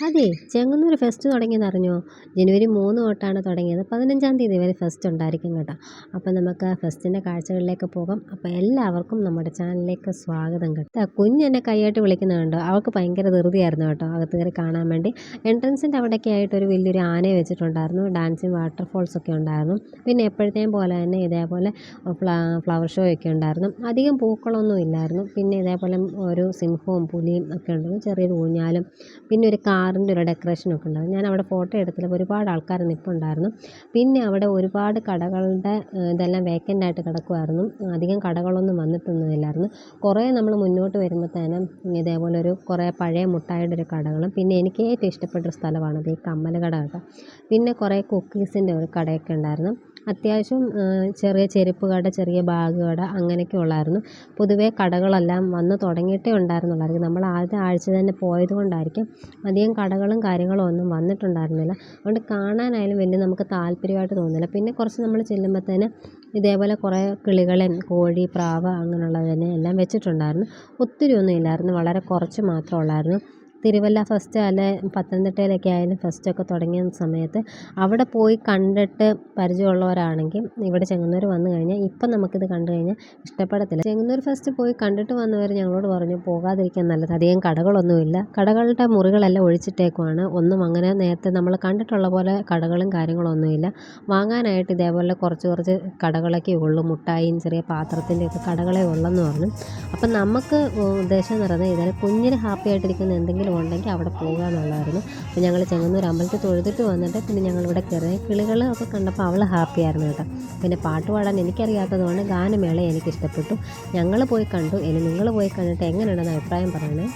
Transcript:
അതെ ചെങ്ങന്നൂർ ഫെസ്റ്റ് തുടങ്ങിയെന്ന് അറിഞ്ഞോ? ജനുവരി മൂന്ന് തൊട്ടാണ് തുടങ്ങിയത്. പതിനഞ്ചാം തീയതി വരെ ഫെസ്റ്റ് ഉണ്ടായിരിക്കും കേട്ടോ. അപ്പോൾ നമുക്ക് ഫെസ്റ്റിന്റെ കാഴ്ചകളിലേക്ക് പോകാം. അപ്പോൾ എല്ലാവർക്കും നമ്മുടെ ചാനലിലേക്ക് സ്വാഗതം കേട്ടോ. കുഞ്ഞ് എന്നെ കൈയായിട്ട് വിളിക്കുന്നുണ്ട് അവൾക്ക് ഭയങ്കര ധൃതിയായിരുന്നു കേട്ടോ അകത്ത് കയറി കാണാൻ വേണ്ടി. എൻട്രൻസിന്റെ അവിടെയൊക്കെ ആയിട്ട് ഒരു വലിയൊരു ആനയെ വെച്ചിട്ടുണ്ടായിരുന്നു. ഡാൻസിങ് വാട്ടർഫോൾസ് ഒക്കെ ഉണ്ടായിരുന്നു. പിന്നെ എപ്പോഴത്തെയും പോലെ തന്നെ ഇതേപോലെ ഫ്ലവർ ഷോ ഒക്കെ ഉണ്ടായിരുന്നു. അധികം പൂക്കളൊന്നും ഇല്ലായിരുന്നു. പിന്നെ ഇതേപോലെ ഒരു സിംഹവും പുലിയും ഒക്കെ ഉണ്ടായിരുന്നു ചെറിയൊരു ഊഞ്ഞാലും പിന്നെ ഒരു കാറിന്റെ ഒരു ഡെക്കറേഷനൊക്കെ ഉണ്ടായിരുന്നു. ഞാൻ അവിടെ ഫോട്ടോ എടുത്തപ്പോൾ ഒരുപാട് ആൾക്കാർ നിൽപ്പുണ്ടായിരുന്നു പിന്നെ അവിടെ ഒരുപാട് കടകളുടെ ഇതെല്ലാം വേക്കന്റ് ആയിട്ട് കിടക്കുമായിരുന്നു അധികം കടകളൊന്നും വന്നിട്ടൊന്നുമില്ലായിരുന്നു. കുറേ നമ്മൾ മുന്നോട്ട് വരുമ്പോഴത്തേനും ഇതേപോലെ ഒരു കുറേ പഴയ മുട്ടായിയുടെ ഒരു കടകളും പിന്നെ എനിക്ക് ഏറ്റവും ഇഷ്ടപ്പെട്ട ഒരു സ്ഥലമാണത് ഈ കമ്മൽ കട കേട്ടോ. പിന്നെ കുറേ കുക്കീസിന്റെ ഒരു കടയൊക്കെ ഉണ്ടായിരുന്നു. അത്യാവശ്യം ചെറിയ ചെരുപ്പ് കട ചെറിയ ബാഗ് കട അങ്ങനെയൊക്കെ ഉള്ളായിരുന്നു. പൊതുവേ കടകളെല്ലാം വന്ന് തുടങ്ങിയിട്ടേ ഉണ്ടായിരുന്നുള്ളായിരിക്കും. നമ്മൾ ആദ്യത്തെ ആഴ്ച തന്നെ പോയത് കൊണ്ടായിരിക്കും അധികം കടകളും കാര്യങ്ങളും ഒന്നും വന്നിട്ടുണ്ടായിരുന്നില്ല. അതുകൊണ്ട് കാണാനായാലും വലിയ നമുക്ക് താല്പര്യമായിട്ട് തോന്നില്ല പിന്നെ കുറച്ച് നമ്മൾ ചെല്ലുമ്പോൾ തന്നെ ഇതേപോലെ കുറേ കിളികളൻ കോഴി പ്രാവ് അങ്ങനെയുള്ളതിനെ എല്ലാം വെച്ചിട്ടുണ്ടായിരുന്നു. ഒത്തിരി ഒന്നും ഇല്ലായിരുന്നു. വളരെ കുറച്ച് മാത്രമേ ഉള്ളായിരുന്നു. തിരുവല്ല ഫെസ്റ്റ് അല്ലെ പത്തനംതിട്ടയിലൊക്കെ ആയാലും ഫെസ്റ്റൊക്കെ തുടങ്ങിയ സമയത്ത് അവിടെ പോയി കണ്ടിട്ട് പരിചയമുള്ളവരാണെങ്കിൽ ഇവിടെ ചെങ്ങന്നൂർ വന്നു കഴിഞ്ഞാൽ ഇപ്പം നമുക്കിത് കണ്ടു കഴിഞ്ഞാൽ ഇഷ്ടപ്പെടത്തില്ല. ചെങ്ങന്നൂർ ഫസ്റ്റ് പോയി കണ്ടിട്ട് വന്നവർ ഞങ്ങളോട് പറഞ്ഞു പോകാതിരിക്കാൻ നല്ലത്. അധികം കടകളൊന്നുമില്ല. കടകളുടെ മുറികളെല്ലാം ഒഴിച്ചിട്ടേക്കുവാണ്. ഒന്നും അങ്ങനെ നേരത്തെ നമ്മൾ കണ്ടിട്ടുള്ള പോലെ കടകളും കാര്യങ്ങളൊന്നുമില്ല. വാങ്ങാനായിട്ട് ഇതേപോലെ കുറച്ച് കുറച്ച് കടകളൊക്കെ ഉള്ളൂ. മുട്ടായിയും ചെറിയ പാത്രത്തിന്റെയൊക്കെ കടകളെ ഉള്ളെന്ന് പറഞ്ഞു. അപ്പം നമുക്ക് ഉദ്ദേശം എന്ന് പറയുന്നത് ഇതായാലും കുഞ്ഞിന് ഹാപ്പി ആയിട്ടിരിക്കുന്ന എന്തെങ്കിലും ഉണ്ടെങ്കിൽ അവിടെ പോകുക എന്നുള്ളതായിരുന്നു അപ്പോൾ ഞങ്ങൾ ചെങ്ങന്നൂർ അമ്പലത്തിൽ തൊഴുതിട്ട് വന്നിട്ട് പിന്നെ ഞങ്ങളിവിടെ കയറി കിളികൾ ഒക്കെ കണ്ടപ്പോൾ അവൾ ഹാപ്പി ആയിരുന്നു കേട്ടോ. പിന്നെ പാട്ട് പാടാൻ എനിക്കറിയാത്തതുകൊണ്ട് ഗാനമേള എനിക്കിഷ്ടപ്പെട്ടു. ഞങ്ങൾ പോയി കണ്ടു. ഇനി നിങ്ങൾ പോയി കണ്ടിട്ട് എങ്ങനെയുണ്ടെന്ന് അഭിപ്രായം പറയണേ.